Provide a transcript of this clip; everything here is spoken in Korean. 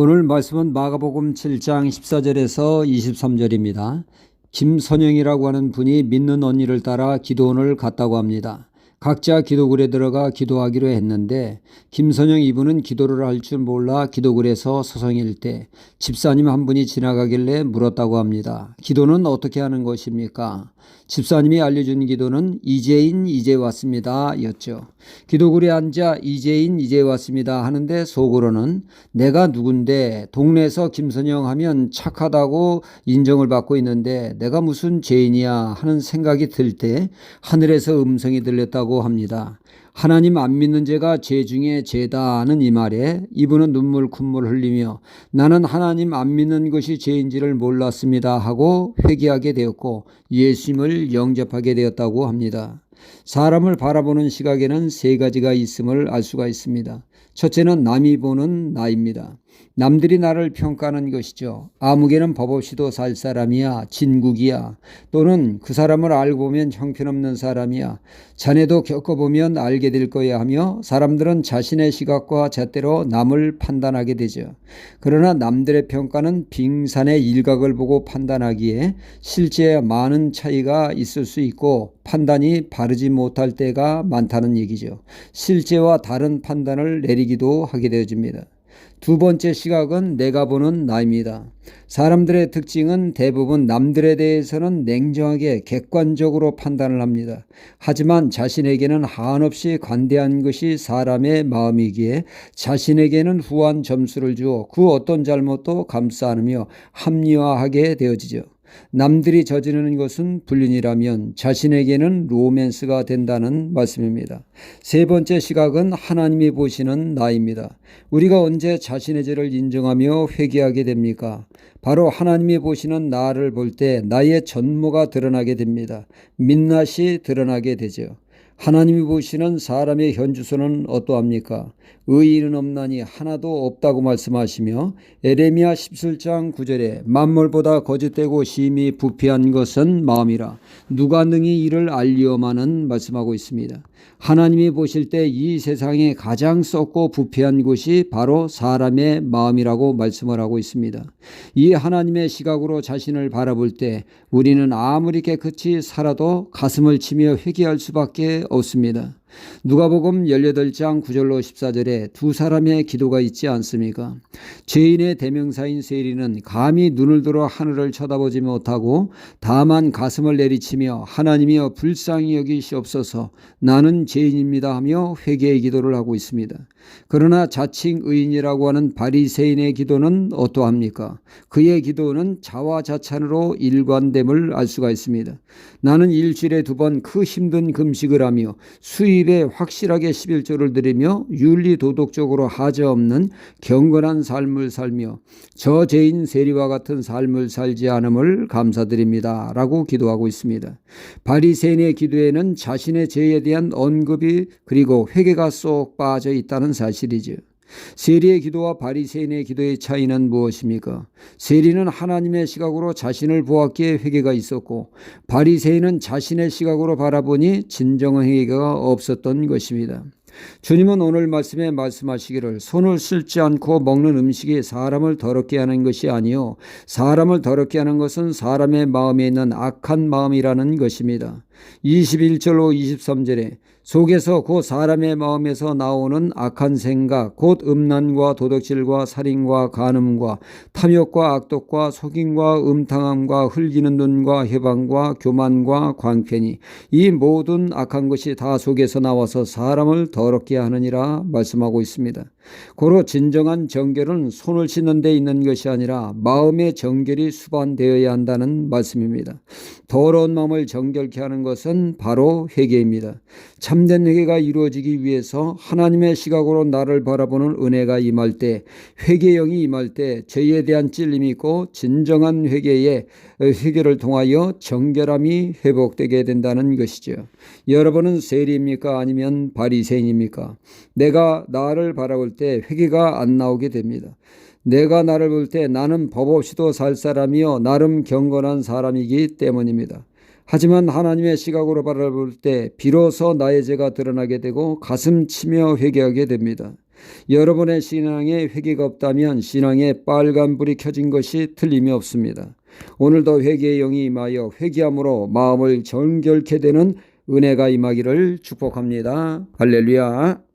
오늘 말씀은 마가복음 7장 14절에서 23절입니다. 김선영이라고 하는 분이 믿는 언니를 따라 기도원을 갔다고 합니다. 각자 기도굴에 들어가 기도하기로 했는데 김선영 이분은 기도를 할 줄 몰라 기도굴에서 서성일 때 집사님 한 분이 지나가길래 물었다고 합니다. 기도는 어떻게 하는 것입니까? 집사님이 알려준 기도는 이제인 이제 왔습니다 였죠. 기도굴에 앉아 이제인 이제 왔습니다 하는데 속으로는 내가 누군데 동네에서 김선영 하면 착하다고 인정을 받고 있는데 내가 무슨 죄인이야 하는 생각이 들 때 하늘에서 음성이 들렸다고 합니다. 하나님 안 믿는 죄가 죄 중에 죄다는 이 말에 이분은 눈물 콧물 흘리며 나는 하나님 안 믿는 것이 죄인지를 몰랐습니다 하고 회개하게 되었고 예수님을 영접하게 되었다고 합니다. 사람을 바라보는 시각에는 세 가지가 있음을 알 수가 있습니다. 첫째는 남이 보는 나입니다. 남들이 나를 평가하는 것이죠. 아무개는 법 없이도 살 사람이야, 진국이야. 또는 그 사람을 알고 보면 형편없는 사람이야. 자네도 겪어보면 알게 될 거야 하며 사람들은 자신의 시각과 잣대로 남을 판단하게 되죠. 그러나 남들의 평가는 빙산의 일각을 보고 판단하기에 실제 많은 차이가 있을 수 있고 판단이 바르지 못할 때가 많다는 얘기죠. 실제와 다른 판단을 내리기 도 하게 되어집니다. 두 번째 시각은 내가 보는 나입니다. 사람들의 특징은 대부분 남들에 대해서는 냉정하게 객관적으로 판단을 합니다. 하지만 자신에게는 한없이 관대한 것이 사람의 마음이기에 자신에게는 후한 점수를 주어 그 어떤 잘못도 감싸 안으며 합리화하게 되어지죠. 남들이 저지르는 것은 불륜이라면 자신에게는 로맨스가 된다는 말씀입니다. 세 번째 시각은 하나님이 보시는 나입니다. 우리가 언제 자신의 죄를 인정하며 회개하게 됩니까? 바로 하나님이 보시는 나를 볼 때 나의 전모가 드러나게 됩니다. 민낯이 드러나게 되죠. 하나님이 보시는 사람의 현주소는 어떠합니까? 의인은 없나니 하나도 없다고 말씀하시며 에레미야 17장 9절에 만물보다 거짓되고 심히 부패한 것은 마음이라 누가 능히 이를 알리오마는 말씀하고 있습니다. 하나님이 보실 때 이 세상에 가장 썩고 부패한 곳이 바로 사람의 마음이라고 말씀을 하고 있습니다. 이 하나님의 시각으로 자신을 바라볼 때 우리는 아무리 깨끗이 살아도 가슴을 치며 회개할 수밖에 없습니다. 누가복음 18장 9절로 14절에 두 사람의 기도가 있지 않습니까? 죄인의 대명사인 세리는 감히 눈을 들어 하늘을 쳐다보지 못하고 다만 가슴을 내리치며 하나님이여 불쌍히 여기시옵소서 나는 죄인입니다 하며 회개의 기도를 하고 있습니다. 그러나 자칭 의인이라고 하는 바리새인의 기도는 어떠합니까? 그의 기도는 자화자찬으로 일관됨을 알 수가 있습니다. 나는 일주일에 두 번 그 힘든 금식을 하며 수 입에 확실하게 11조를 드리며 윤리 도덕적으로 하자 없는 경건한 삶을 살며 저 죄인 세리와 같은 삶을 살지 않음을 감사드립니다. 라고 기도하고 있습니다. 바리새인의 기도에는 자신의 죄에 대한 언급이 그리고 회개가 쏙 빠져 있다는 사실이죠. 세리의 기도와 바리새인의 기도의 차이는 무엇입니까? 세리는 하나님의 시각으로 자신을 보았기에 회개가 있었고 바리새인은 자신의 시각으로 바라보니 진정한 회개가 없었던 것입니다. 주님은 오늘 말씀에 말씀하시기를 손을 쓸지 않고 먹는 음식이 사람을 더럽게 하는 것이 아니요 사람을 더럽게 하는 것은 사람의 마음에 있는 악한 마음이라는 것입니다. 21절로 23절에 속에서 곧 사람의 마음에서 나오는 악한 생각, 곧 음란과 도덕질과 살인과 간음과 탐욕과 악독과 속임과 음탕함과 흘기는 눈과 해방과 교만과 광편이 이 모든 악한 것이 다 속에서 나와서 사람을 더럽게 하느니라 말씀하고 있습니다. 고로 진정한 정결은 손을 씻는 데 있는 것이 아니라 마음의 정결이 수반되어야 한다는 말씀입니다. 더러운 마음을 정결케 하는 것은 바로 회개입니다. 참된 회개가 이루어지기 위해서 하나님의 시각으로 나를 바라보는 은혜가 임할 때 회개형이 임할 때 죄에 대한 찔림이 있고 진정한 회개에 회개를 통하여 정결함이 회복되게 된다는 것이죠. 여러분은 세리입니까 아니면 바리새인입니까? 내가 나를 바라볼 때 회개가 안 나오게 됩니다. 내가 나를 볼 때 나는 법 없이도 살 사람이요 나름 경건한 사람이기 때문입니다. 하지만 하나님의 시각으로 바라볼 때 비로소 나의 죄가 드러나게 되고 가슴 치며 회개하게 됩니다. 여러분의 신앙에 회개가 없다면 신앙에 빨간 불이 켜진 것이 틀림이 없습니다. 오늘도 회개의 영이 임하여 회개함으로 마음을 정결케 되는 은혜가 임하기를 축복합니다. 할렐루야.